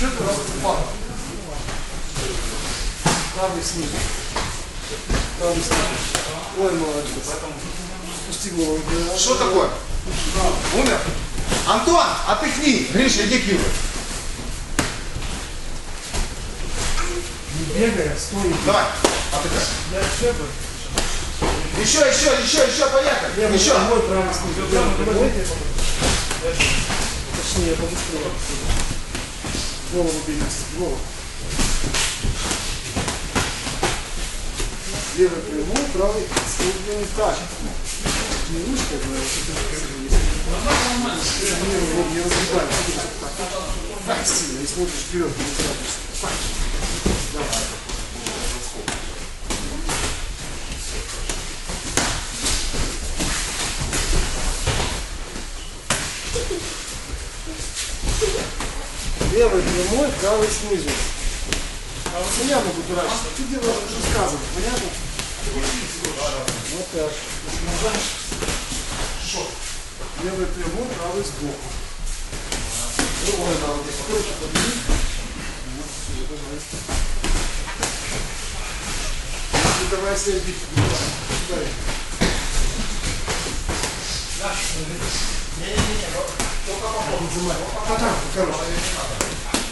Что ты упал? Правый снизу. Правый снизу. Ой, молодец. Спусти голову. Что такое? Умер? Антон, отдохни. Гриша, иди к Юре. Не бегай, а стой. Давай, отдыхай. Я все бы. Еще, еще, еще, еще, поехали. Левый, Еще. мой правый снизу. Точнее, побыстрее. Голову бери. Голову. Левый прямой, правый снизу. Так. Не ручка, но не, не разгибай. Так сильно, и смотришь вперед, не тратишься. Левый прямой, правый снизу. А вот я могу дурачиться. Ты делаешь уже сказано, понятно? Вот так. Левый прямой, правый сбоку. Другой надо короче. Вот, всё, давай. Ну, Давай себя бить. Давай. А короче. Да, вот тебе глаз. Иди головой.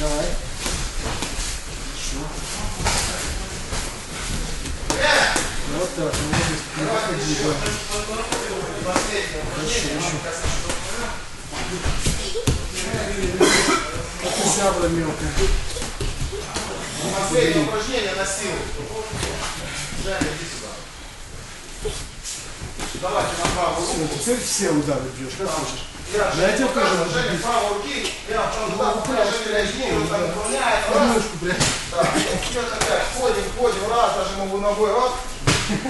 Давай. Вот так, ну вот здесь. Хорошо, еще. Это зябра мелкая. Последнее упражнение на силу. Женя, иди сюда. Давайте на правую руку. Теперь все удары бьешь, как хочешь. Я показываю, можно Женя бить. правой руки, я там туда, туда, Женя реагирует, там наклоняет, раз, да, опять, ходим, ходим, раз, даже могу ногой, раз,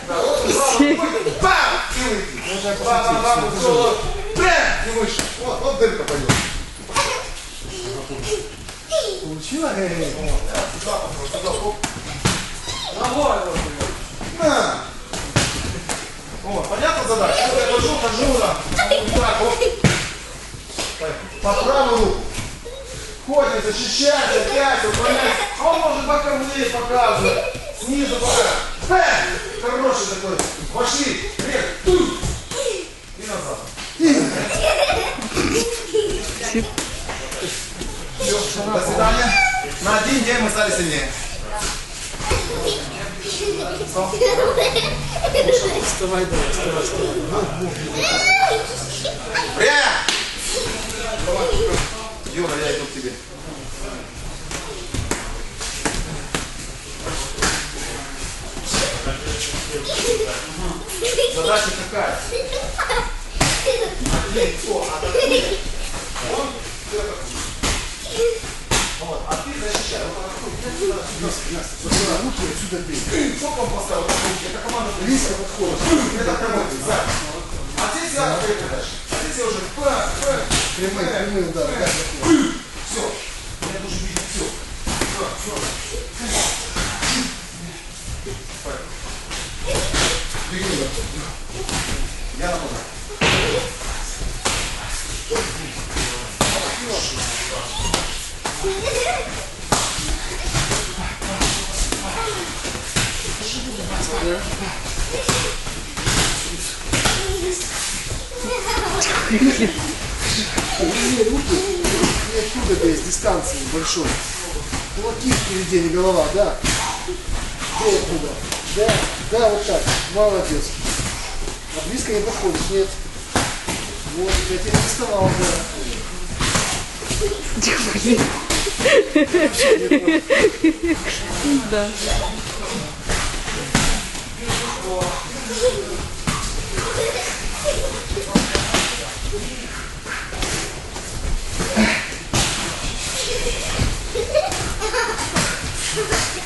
да, вот он сразу выйдет, бам, и выйти. Два на два, все, вот, бэм, и выше. Вот, вот дырка пойдет. Получила? Эй, Туда попробуй, туда, оп. Ногой вот. На. Вот, понятна задача? Я хожу, хожу, да. По правую руку. Ходим, защищаем, опять, уклоняем. А он может боковые показывать. Снизу пока. Бэм! Хороший такой. Пошли. Вверх. Туй. И назад. Все, до свидания. На один день мы стали сильнее. Вставай, давай, вставай, вставай. Время! Юра, я иду к тебе. Задача какая? Лицо отодвинь. Он. Вот, а ты защищай. Руки отсюда бей. Сколько он поставил? Это команда Близко подходишь. Это сзади. А здесь я дальше. А здесь я уже п, п, Прямые, прямые удары. да. все. Я должен видеть все. Все, все. Я нападаю. Подними руки и с дистанции большой. Кулаки впереди, не голова, да. Бей оттуда. Да, да, вот так. Молодец. А близко не подходишь, нет. Вот, я тебя не доставал, да. Да.